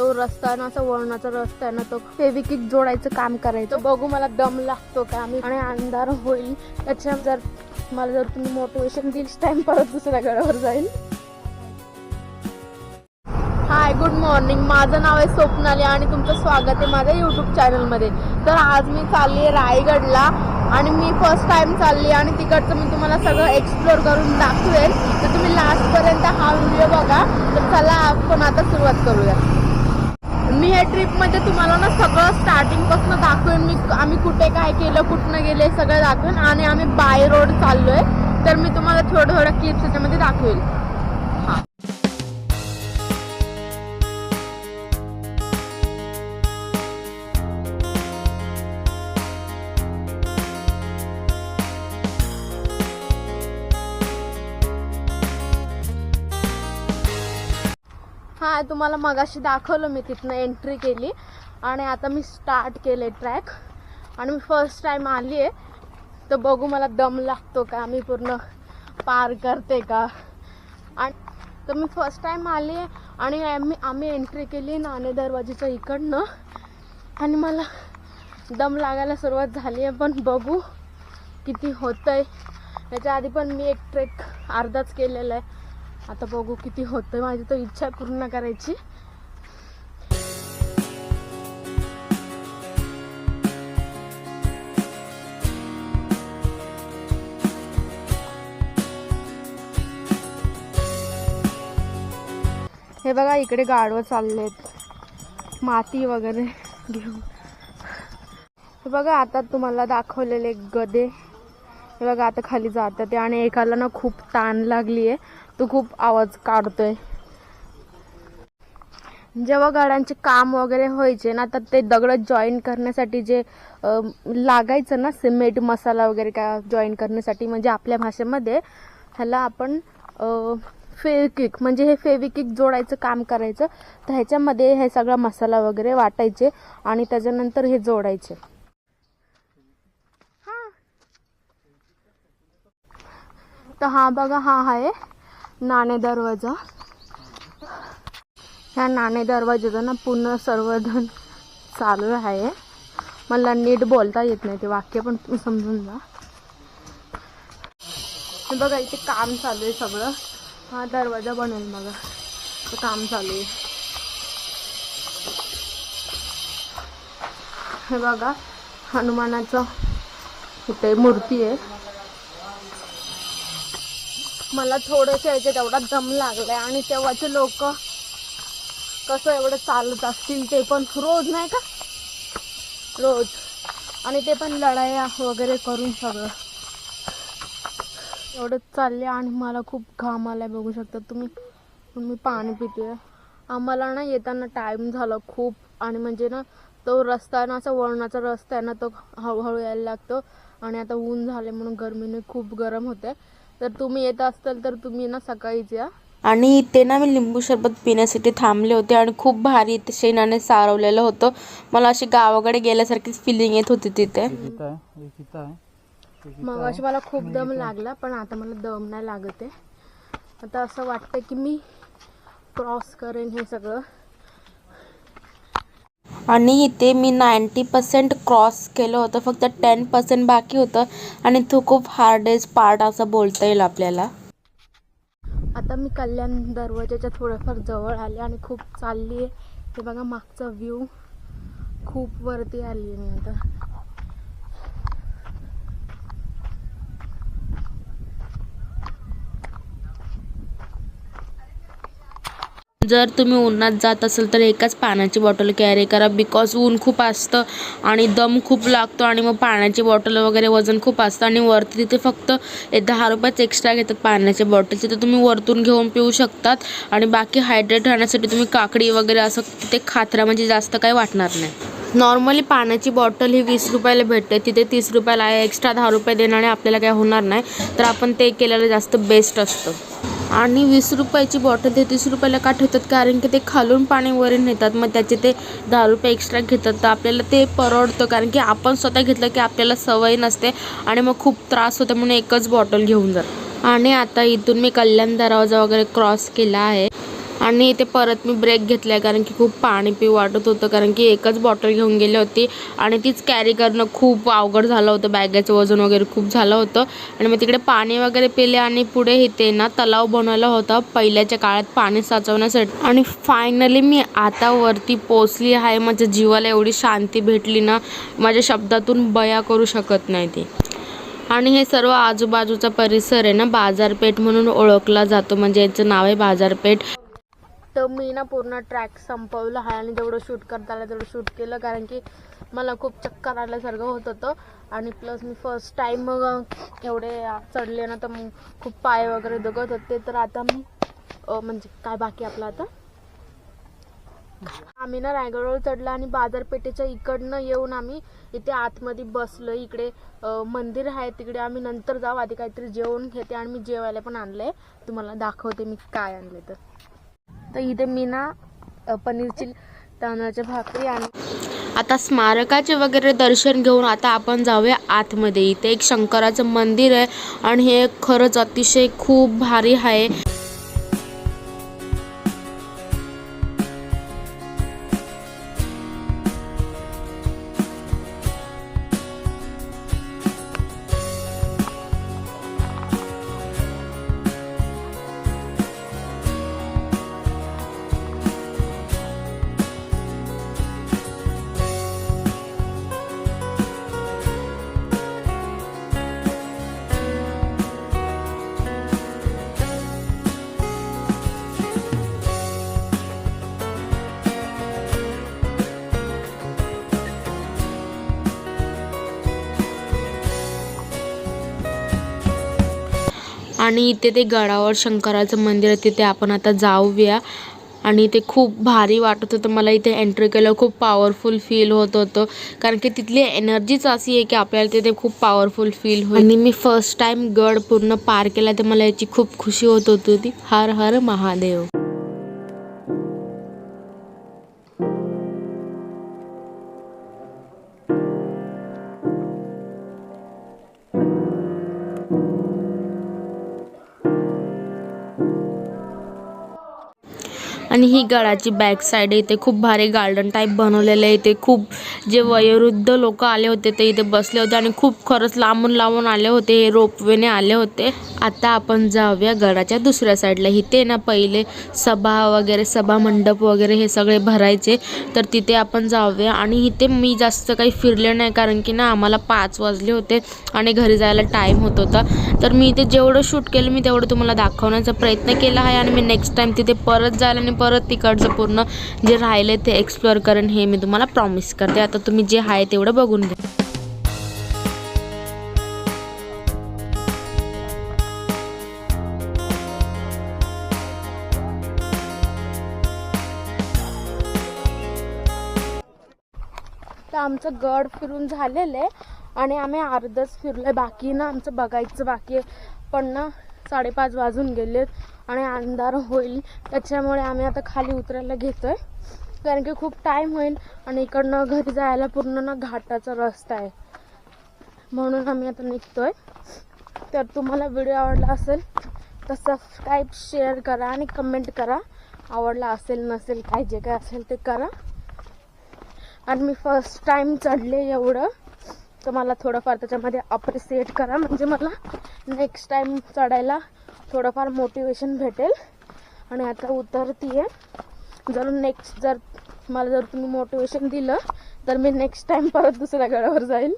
तो रस्ता आहे ना असा वळणाचा रस्ता आहे ना तो फेविकिक जोडायचं काम करायचं. बघू मला दम लागतो का आम्ही? आणि अंधार होईल. त्याच्या जर मला जर तुम्ही मोटिवेशन दिल टाइम परत दुसऱ्या गडावर जाईल हाय गुड मॉर्निंग माझं नाव आहे स्वप्नाली आणि तुमचं स्वागत आहे माझ्या यूट्यूब चॅनलमध्ये तर आज मी चालली आहे रायगडला आणि मी फर्स्ट टाइम चालली आणि तिकडचं मी तुम्हाला सगळं एक्सप्लोर करून दाखवेल तर तुम्ही लास्टपर्यंत हा व्हिडिओ बघा. तर चला आपण आता सुरुवात करूया. मी ह्या ट्रिपमध्ये म्हणजे तुम्हाला ना सगळं स्टार्टिंगपासून दाखवेन. मी आम्ही कुठे काय केलं कुठनं गेले सगळं दाखवेन. आणि आम्ही बाय रोड चाललोय. तर मी तुम्हाला थोडं थोडं क्लिप्स त्याच्यामध्ये दाखवेल. हां. तुम्हाला मगाशी दाखवलं मी तिथनं एंट्री केली. आणि आता मी स्टार्ट केले ट्रॅक आणि मी फर्स्ट टाईम आली आहे तर बघू मला दम लागतो का? मी पूर्ण पार करते का? आणि तर मी फर्स्ट टाईम आली आहे आणि आम्ही आम्ही एंट्री केली नाणे दरवाजेच्या इकडनं. आणि मला दम लागायला सुरुवात झाली आहे पण बघू किती होतं आहे याच्या आधी पण मी एक ट्रेक अर्धाच केलेला आहे आता बघू किती होतं माझी तर इच्छा पूर्ण करायची. हे बघा इकडे गाडवं चाललेत. माती वगैरे घेऊन. हे बघा आता तुम्हाला दाखवलेले गदे. हे बघा आता खाली जातात ते आणि एकाला ना खूप ताण लागली आहे तो खूप आवाज काढतोय. जेव्हा गाड्यांचे काम वगैरे व्हायचे ना तर ते दगड जॉईन करण्यासाठी जे लागायचं ना सिमेंट मसाला वगैरे काय जॉईन करण्यासाठी म्हणजे आपल्या भाषेमध्ये ह्याला आपण फेविकिक म्हणजे हे फेविकिक जोडायचं काम करायचं तर ह्याच्यामध्ये हे सगळा मसाला वगैरे वाटायचे आणि त्याच्यानंतर हे जोडायचे. तर हा बघा हा आहे. नाणे दरवाजा ह्या नाणे दरवाजाचं ना पूर्ण सर्वधन चालू आहे. मला नीट बोलता येत नाही ते वाक्य पण समजून जा. हे बघा इथे काम चालू आहे सगळं. हा दरवाजा बनवेल बघा. काम चालू आहे. हे बघा हनुमानाचं इथे मूर्ती आहे. मला थोडेसे याच्यात एवढा दम लागलाय आणि तेव्हाचे लोक कसं एवढं चालत असतील ते पण रोज नाही का? रोज. आणि ते पण लढाया वगैरे करून सगळं. एवढं चालले आणि मला खूप घाम आलाय बघू शकता तुम्ही. मी पाणी पिते आम्हाला ना येताना टाईम झाला खूप आणि म्हणजे ना तो रस्ता आहे ना असा वळणाचा रस्ता आहे ना तो हळूहळू यायला लागतो. आणि आता ऊन झाले म्हणून गरमीने खूप गरम होते तर तुम्ही येत असाल तर तुम्ही ना सकाळीच या. आणि इथे ना मी लिंबू सरबत पिण्यासाठी थांबले होते आणि खूप भारी इथे शेणाने सारवलेलं होतं. मला अशी गावाकडे गेल्यासारखीच फिलिंग येत होती तिथे. मग अशी मला खूप दम लागला पण आता मला दम नाही लागत आहे. आता असं वाटतं की मी क्रॉस करेन हे सगळं. आणि इथे मी नाईंटी पर्सेंट क्रॉस केलं होतं फक्त टेन पर्सेंट बाकी होतं. आणि तो खूप हार्डेस्ट पार्ट असं बोलता येईल आपल्याला. आता मी कल्याण दरवाजाच्या थोडंफार जवळ आले आणि खूप चालली आहे. हे बघा मागचा व्ह्यू खूप वरती आली आहे मी आता. जर तुम्ही उन्हात जात असेल तर एकाच पाण्याची बॉटल कॅरी करा. बिकॉज ऊन खूप असतं आणि दम खूप लागतो आणि मग पाण्याची बॉटल वगैरे वजन खूप असतं आणि वरती तिथे फक्त एक दहा रुपयाच एक्स्ट्रा घेतात पाण्याच्या बॉटलचे तर तुम्ही वरतून घेऊन पिऊ शकतात आणि बाकी हायड्रेट राहण्यासाठी तुम्ही काकडी वगैरे असं तिथे खात्रा म्हणजे जास्त काही वाटणार नाही. नॉर्मली पाण्याची बॉटल ही वीस रुपयाला भेटते. तिथे तीस रुपयाला आहे. एक्स्ट्रा दहा रुपये देण्याने आपल्याला काय होणार नाही. तर आपण ते केलेलं जास्त बेस्ट असतं. आणि वीस रुपयाची बॉटल ते तीस रुपयाला का ठेवतात? कारण की ते खालून पाणी वर नेतात. मग त्याचे ते दहा रुपये एक्स्ट्रा घेतात. तर आपल्याला ते परवडतं. कारण की आपण स्वतः घेतलं की आपल्याला सवय नसते आणि मग खूप त्रास होतो. म्हणून एकच बॉटल घेऊन जात आणि आता इथून मी कल्याण दरवाजा वगैरे क्रॉस केला आहे. आणि इथे परत मी ब्रेक घेतला आहे कारण की खूप पाणी पिऊ वाटत होतं कारण की एकच बॉटल घेऊन गेली होती. आणि तीच कॅरी करणं खूप अवघड झालं होतं बॅगेचं वजन वगैरे खूप झालं होतं. आणि मग तिकडे पाणी वगैरे पिले आणि पुढे इथे ना तलाव बनवला होता पहिल्याच्या काळात पाणी साचवण्यासाठी. आणि फायनली मी आता वरती पोचली आहे माझ्या जीवाला एवढी शांती भेटली ना माझ्या शब्दातून बया करू शकत नाही ती. आणि हे सर्व आजूबाजूचा परिसर आहे ना बाजारपेठ म्हणून ओळखला जातो म्हणजे याचं नाव आहे बाजारपेठ. तर मी ना पूर्ण ट्रॅक संपवलं आहे आणि जेवढं शूट करता आलं तेवढं शूट केलं कारण की मला खूप चक्कर आल्यासारखं होत होतं. आणि प्लस मी फर्स्ट टाईम मग एवढे चढले ना तर मग खूप पाय वगैरे दुखत होते. तर आता मी म्हणजे काय बाकी आपलं आता? आम्ही ना रायगडवर चढलो आणि बाजारपेठेच्या इकडनं येऊन आम्ही इथे आतमध्ये बसलो. इकडे मंदिर आहे तिकडे आम्ही नंतर जाऊ. आधी काहीतरी जेवण घेते आणि मी जेवायला पण आणलंय. तुम्हाला दाखवते मी काय आणले तर. तर इथे मी ना पनीरची तांदळाच्या भाकरी आणि आता स्मारकाचे वगैरे दर्शन घेऊन आता आपण जाऊया आतमध्ये. इथे एक शंकराचं मंदिर आहे आणि हे खरंच अतिशय खूप भारी आहे. आणि इथे ते गडावर शंकराचं मंदिर आहे तिथे आपण आता जाऊया. आणि ते खूप भारी वाटत होतं. मला इथे एंट्री केलं खूप पॉवरफुल फील होत होतं. कारण की तिथली एनर्जीच अशी आहे की आपल्याला तिथे खूप पॉवरफुल फील होईल. आणि मी फर्स्ट टाइम गड पूर्ण पार केला तर मला याची खूप खुशी होत होती. ती हर हर महादेव. आणि ही गडाची बॅक साईड इथे खूप भारी गार्डन टाईप बनवलेलं आहे. इथे खूप जे वयोवृद्ध लोक आले होते ते इथे बसले होते आणि खूप खरंच लांबून लांबून आले होते. हे रोपवेने आले होते. आता आपण जाऊया गडाच्या दुसऱ्या साईडला इथे ना पहिले सभा वगैरे सभा मंडप वगैरे हे सगळे भरायचे. तर तिथे आपण जाऊया. आणि इथे मी जास्त काही फिरले नाही कारण की ना आम्हाला पाच वाजले होते आणि घरी जायला टाईम होत होता. तर मी इथे जेवढं शूट केलं मी तेवढं तुम्हाला दाखवण्याचा प्रयत्न केला आहे आणि मी नेक्स्ट टाईम तिथे परत जायला आणि परत तिकडचं पूर्ण जे राहिले ते एक्सप्लोअर करेन हे मी तुम्हाला प्रॉमिस करते. आता तुम्ही जे आहे तेवढं बघून घ्या. तर आमचं गड फिरून झालेलं आहे आणि आम्ही अर्धच फिरलोय. बाकी ना आमचं बघायचं बाकी आहे. पण ना साडेपाच वाजून गेलेत. आणि अंधार होईल. त्याच्यामुळे आम्ही आता खाली उतरायला घेतोय. कारण की खूप टाईम होईल आणि इकडनं घरी जायला पूर्ण ना घाटाचा रस्ता आहे. म्हणून आम्ही आता निघतोय. तर तुम्हाला व्हिडिओ आवडला असेल तर सबस्क्राईब शेअर करा आणि कमेंट करा. आवडला असेल नसेल काय जे काय असेल ते करा. आणि मी फर्स्ट टाइम चढले एवढं तर मला थोडंफार त्याच्यामध्ये अप्रिसिएट करा. म्हणजे मला नेक्स्ट टाइम चढायला थोडंफार मोटिवेशन भेटेल. आणि आता उतरती आहे जर नेक्स्ट जर मला जर तुम्ही मोटिवेशन दिलं तर मी नेक्स्ट टाइम परत दुसऱ्या गडावर जाईल.